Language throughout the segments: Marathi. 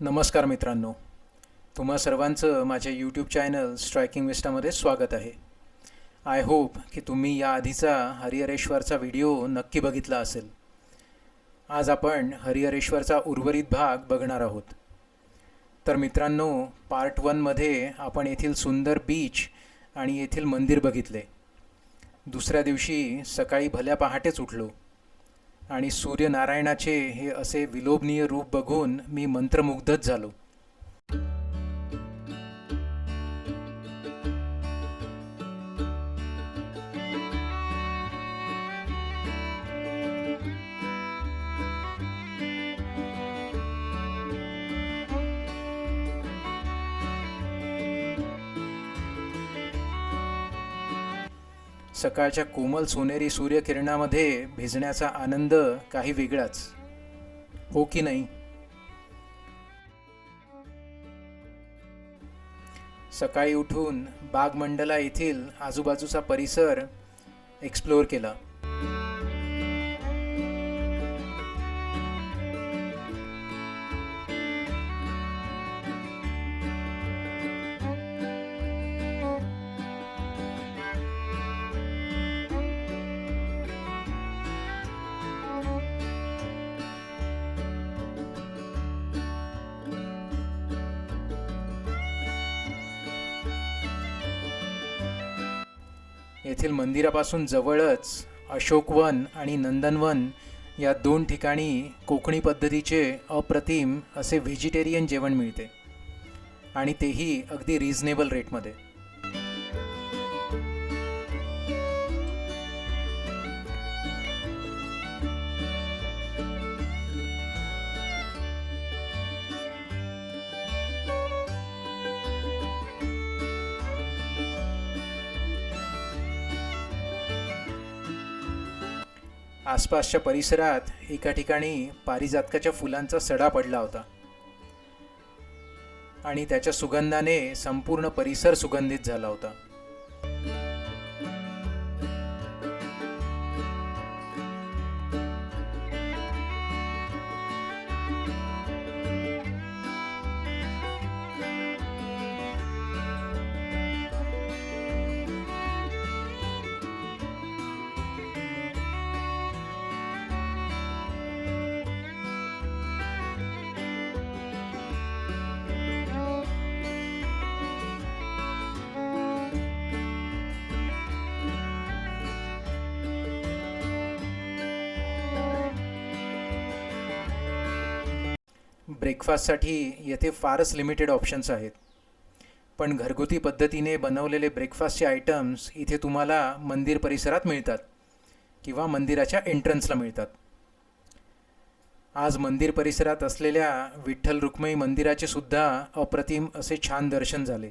नमस्कार मित्रांनो. तुम्हा सर्वांचं माझ्या यूट्यूब चॅनल स्ट्रायकिंग विस्टामध्ये स्वागत आहे. आय होप की तुम्ही या आधीचा हरिहरेश्वरचा व्हिडिओ नक्की बघितला असेल. आज आपण हरिहरेश्वरचा उर्वरित भाग बघणार आहोत. तर मित्रांनो पार्ट वनमध्ये आपण येथील सुंदर बीच आणि येथील मंदिर बघितले. दुसऱ्या दिवशी सकाळी भल्या पहाटेच उठलो. आणि सूर्यनारायणाचे हे असे विलोभनीय रूप बघून मी मंत्रमुग्धच झालो. सकाळच्या कोमल सोनेरी सूर्यकिरणामध्ये भिजण्याचा आनंद काही वेगळाच. हो की नाही? सकाळी उठून बागमंडला येथील आजूबाजूचा परिसर एक्सप्लोअर केला. येथील मंदिरापासून जवळच अशोकवन आणि नंदनवन या दोन ठिकाणी कोकणी पद्धतीचे अप्रतिम असे व्हेजिटेरियन जेवण मिळते आणि तेही अगदी रिझनेबल रेटमध्ये आसपासच्या परिसरात एका ठिकाणी पारिजातकाच्या फुलांचा सडा पडला होता. आणि त्याच्या सुगंधाने संपूर्ण परिसर सुगंधित झाला होता. ब्रेकफास्टसाठी येथे फारच लिमिटेड ऑप्शन्स आहेत. पण घरगुती पद्धतीने बनवलेले ब्रेकफास्टचे आयटम्स इथे तुम्हाला मंदिर परिसरात मिळतात किंवा मंदिराच्या एंट्रन्सला मिळतात. आज मंदिर परिसरात असलेल्या विठ्ठल रुक्मई मंदिराचे सुद्धा अप्रतिम असे छान दर्शन झाले.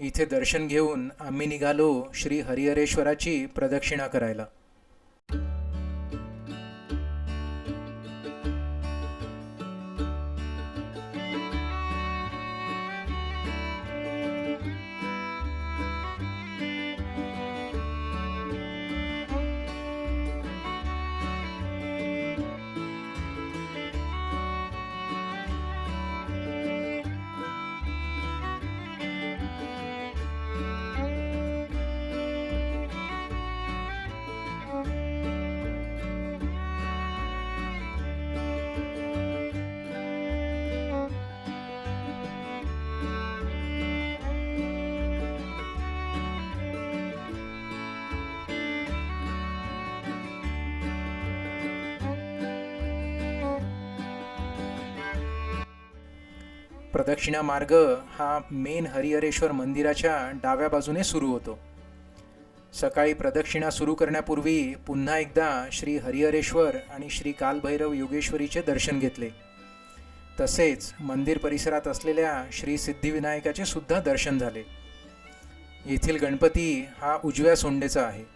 इथे दर्शन घेऊन आम्ही निघालो श्री हरिहरेश्वराची प्रदक्षिणा करायला. प्रदक्षिणा मार्ग हा मेन हरिहरेश्वर मंदिराच्या डाव्या बाजूने सुरू होतो. सकाळी प्रदक्षिणा सुरू करण्यापूर्वी पुन्हा एकदा श्री हरिहरेश्वर आणि श्री कालभैरव योगेश्वरीचे दर्शन घेतले. तसेच मंदिर परिसरात असलेल्या श्री सिद्धिविनायकाचे सुद्धा दर्शन झाले. येथील गणपती हा उजव्या सोंडेचा आहे.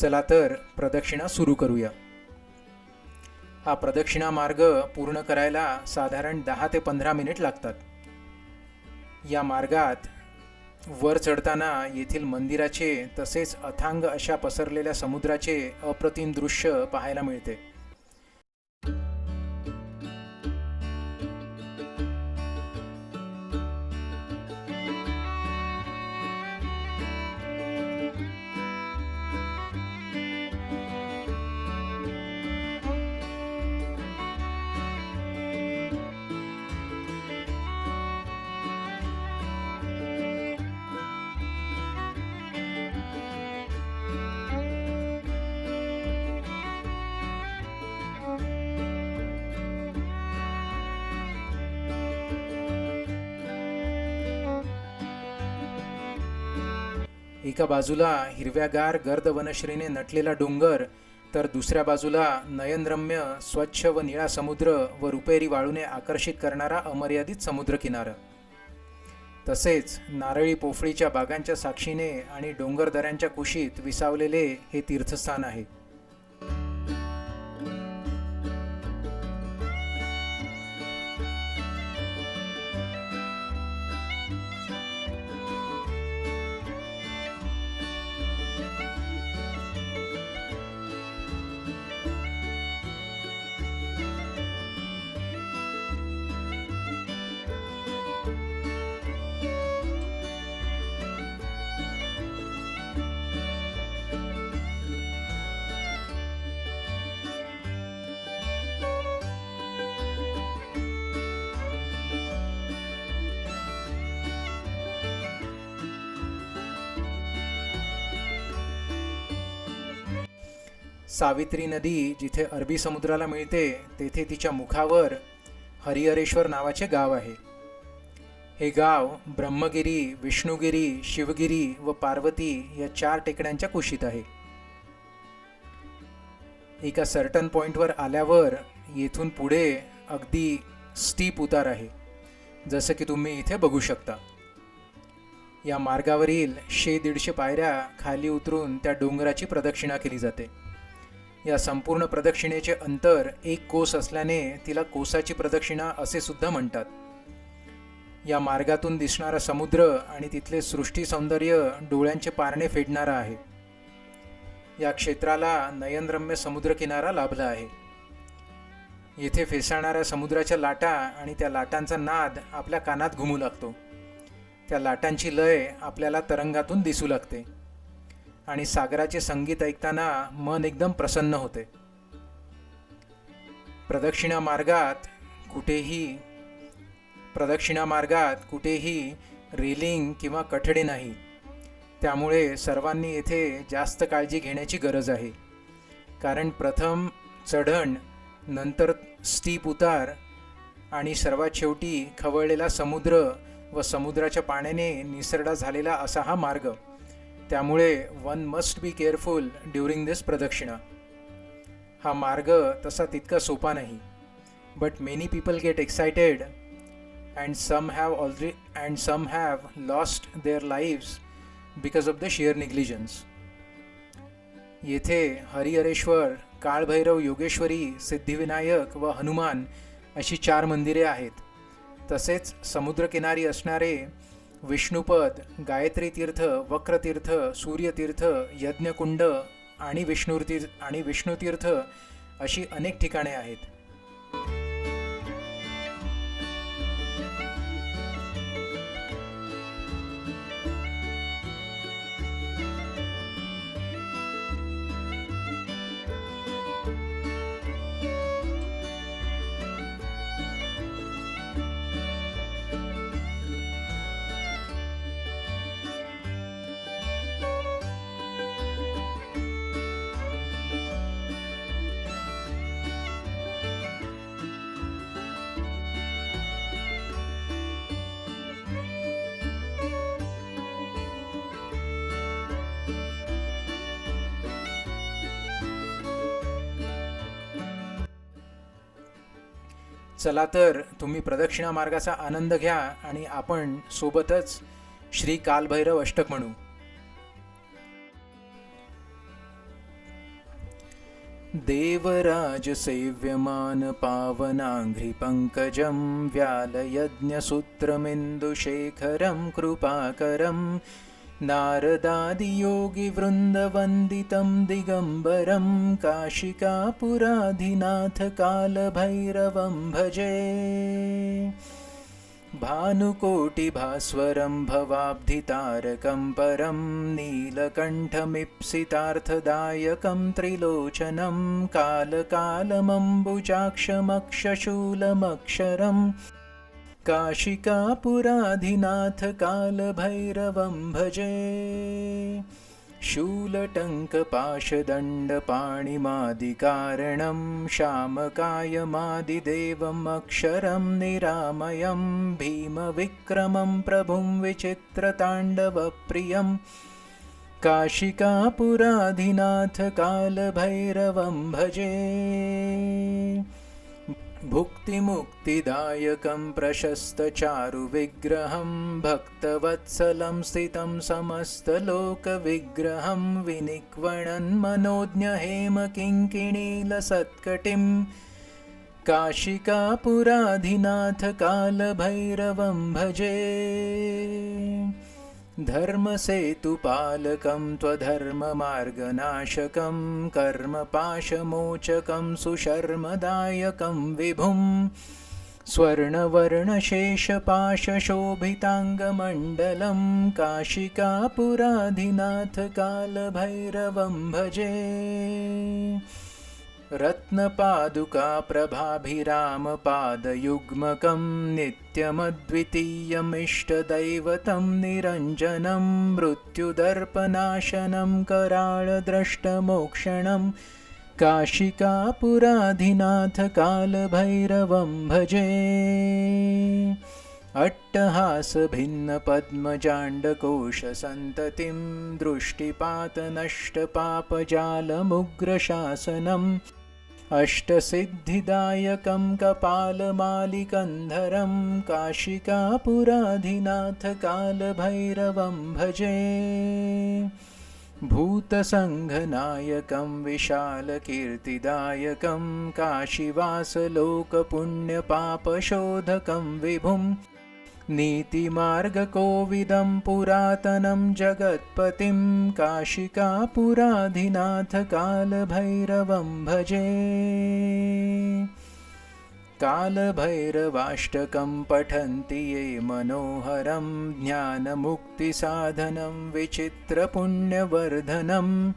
चला तर प्रदक्षिणा सुरू करूया. हा प्रदक्षिणा मार्ग पूर्ण करायला साधारण दहा ते पंधरा मिनिट लागतात. या मार्गात वर चढताना येथील मंदिराचे तसेच अथांग अशा पसरलेल्या समुद्राचे अप्रतिम दृश्य पाहायला मिळते. एका बाजूला हिरव्यागार गर्द वनश्रीने नटलेला डोंगर तर दुसऱ्या बाजूला नयनरम्य स्वच्छ व निळा समुद्र व रुपेरी वाळूने आकर्षित करणारा अमर्यादित समुद्रकिनारा. तसेच नारळी पोफळीच्या बागांच्या साक्षीने आणि डोंगरदऱ्यांच्या कुशीत विसावलेले हे तीर्थस्थान आहे. सावित्री नदी जिथे अरबी समुद्राला मिळते तेथे तिच्या मुखावर हरिहरेश्वर नावाचे गाव आहे. हे गाव ब्रह्मगिरी विष्णुगिरी शिवगिरी व पार्वती या चार टेकड्यांच्या कुशीत आहे. एका सर्टन पॉईंटवर आल्यावर येथून पुढे अगदी स्टीप उतार आहे जसं की तुम्ही इथे बघू शकता. या मार्गावरील शे दीडशे पायऱ्या खाली उतरून त्या डोंगराची प्रदक्षिणा केली जाते. या संपूर्ण प्रदक्षिणेचे अंतर एक कोस असल्याने तिला कोसाची प्रदक्षिणा असे सुद्धा म्हणतात. या मार्गातून दिसणारा समुद्र आणि तिथले सृष्टी सौंदर्य डोळ्यांचे पारणे फेडणारा आहे. या क्षेत्राला नयनरम्य समुद्रकिनारा लाभला आहे. येथे फेसाळणाऱ्या समुद्राच्या लाटा आणि त्या लाटांचा नाद आपल्या कानात घुमू लागतो. त्या लाटांची लय आपल्याला तरंगातून दिसू लागते. आणि सागराचे संगीत ऐकताना मन एकदम प्रसन्न होते. प्रदक्षिणा मार्गात कुठेही प्रदक्षिणा मार्गात कुठेही रेलिंग किंवा कठडे नाही. त्यामुळे सर्वांनी येथे जास्त काळजी घेण्याची गरज आहे. कारण प्रथम चढण नंतर स्टीप उतार आणि सर्वात शेवटी खवळलेला समुद्र व समुद्राच्या पाण्याने निसरडा झालेला असा हा मार्ग. त्यामुळे one must be careful during this pradakshina. हा मार्ग तसा तितका सोपा नाही. But many people get excited and some have already and some have lost their lives because of the sheer negligence येथे हरिहरेश्वर काळभैरव योगेश्वरी सिद्धिविनायक व हनुमान अशी चार मंदिरे आहेत. तसेच समुद्रकिनारी असणारे विष्णुपद गायत्री तीर्थ वक्रतीर्थ सूर्यतीर्थ यज्ञकुंड आणि विष्णुतीर्थ आणि विष्णुतीर्थ अशी अनेक ठिकाणे आहेत. चला तर तुम्ही प्रदक्षिणा मार्गाचा आनंद घ्या आणि आपण सोबतच श्री कालभैरव अष्टक म्हणू. देवराज सेव्यमान पावनाङ्घ्रिपङ्कजं व्यालयज्ञसूत्रमिन्दुशेखरं कृपाकरं नारदादियोगिवृन्दवन्दितं दिगम्बरं काशिकापुराधिनाथकालभैरवं भजे। भानुकोटिभास्वरं भवाब्धितारकं परं नीलकण्ठमीप्सितार्थदायकं त्रिलोचनं कालकालमम्बुजाक्षमक्षशूलमक्षरम् काशिकापुराधिनाथकालभैरवं भजे। शूलटङ्कपाशदण्डपाणिमादिकारणं श्यामकायमादिदेवम् अक्षरं निरामयं भीमविक्रमं प्रभुं विचित्रताण्डवप्रियं। काशिकापुराधिनाथकालभैरवं भजे भुक्तिमुक्तिदायकं प्रशस्तचारुविग्रहं भक्तवत्सलं स्थितं समस्तलोकविग्रहं विनिक्वणन्मनोज्ञहेमकिङ्किणीलसत्कटिं काशिकापुराधिनाथकालभैरवं भजे धर्मसेतुपालकं त्वधर्ममार्गनाशकं कर्मपाशमोचकं सुशर्मदायकं विभुं। स्वर्णवर्णशेषपाशशोभिताङ्गमण्डलं काशिकापुराधिनाथकालभैरवं भजे रत्नपादुकाप्रभाभिरामपादयुग्मकं नित्यमद्वितीयमिष्टदैवतं निरञ्जनं मृत्युदर्पनाशनं कराळद्रष्टमोक्षणं काशिकापुराधिनाथकालभैरवं भजे। अट्टहासभिन्नपद्मजाण्डकोशसन्ततिं दृष्टिपातनष्टपापजालमुग्रशासनम् अष्टसिद्धिदायकं कपालमालिकन्धरं काशिकापुराधिनाथकालभैरवं भजे। भूतसङ्घनायकं विशालकीर्तिदायकं काशीवासलोकपुण्यपापशोधकं विभुं नीतिमार्गकोविदं पुरातनं जगत्पतिं काशिकापुराधिनाथकालभैरवं भजे। कालभैरवाष्टकं पठन्ति ये मनोहरं ज्ञानमुक्तिसाधनं विचित्रपुण्यवर्धनं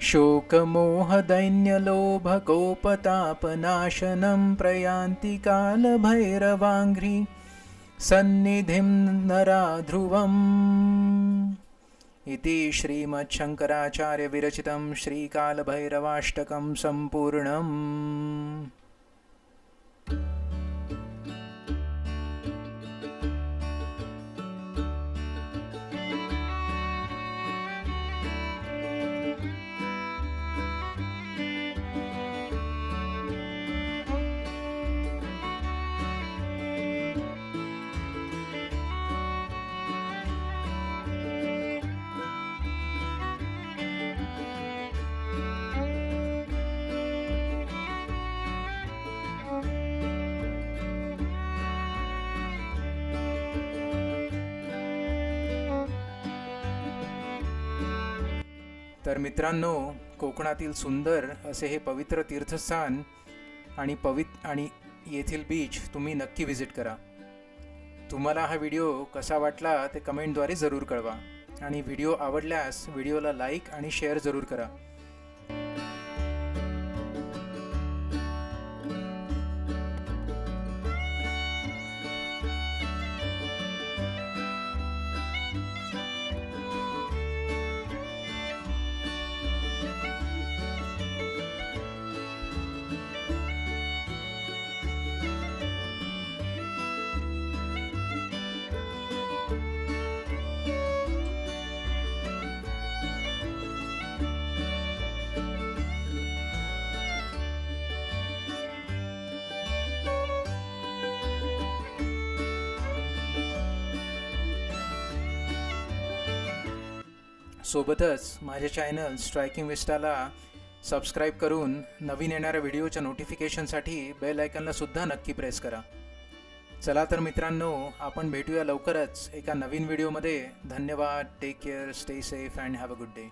शोकमोहदैन्यलोभकोपतापनाशनं प्रयान्ति कालभैरवाङ्घ्रि सन्निधिं नराध्रुवम् इति श्रीमच्छङ्कराचार्यविरचितं श्रीकालभैरवाष्टकं सम्पूर्णम् तर मित्रांनो कोकणातील सुंदर असे हे पवित्र तीर्थस्थान आणि पवित आणि येथील बीच तुम्ही नक्की व्हिजिट करा. तुम्हाला हा व्हिडिओ कसा वाटला ते कमेंटद्वारे जरूर कळवा. आणि व्हिडिओ आवडल्यास व्हिडिओला लाईक आणि शेअर जरूर करा. सोबतच माझे चॅनल स्ट्रायकिंग विस्टाला सबस्क्राईब करून नवीन येणाऱ्या व्हिडिओच्या नोटिफिकेशनसाठी बेल आयकनला सुद्धा नक्की प्रेस करा. चला तर मित्रांनो आपण भेटूया लवकरच एका नवीन व्हिडिओमध्ये धन्यवाद. Take care stay safe and have a good day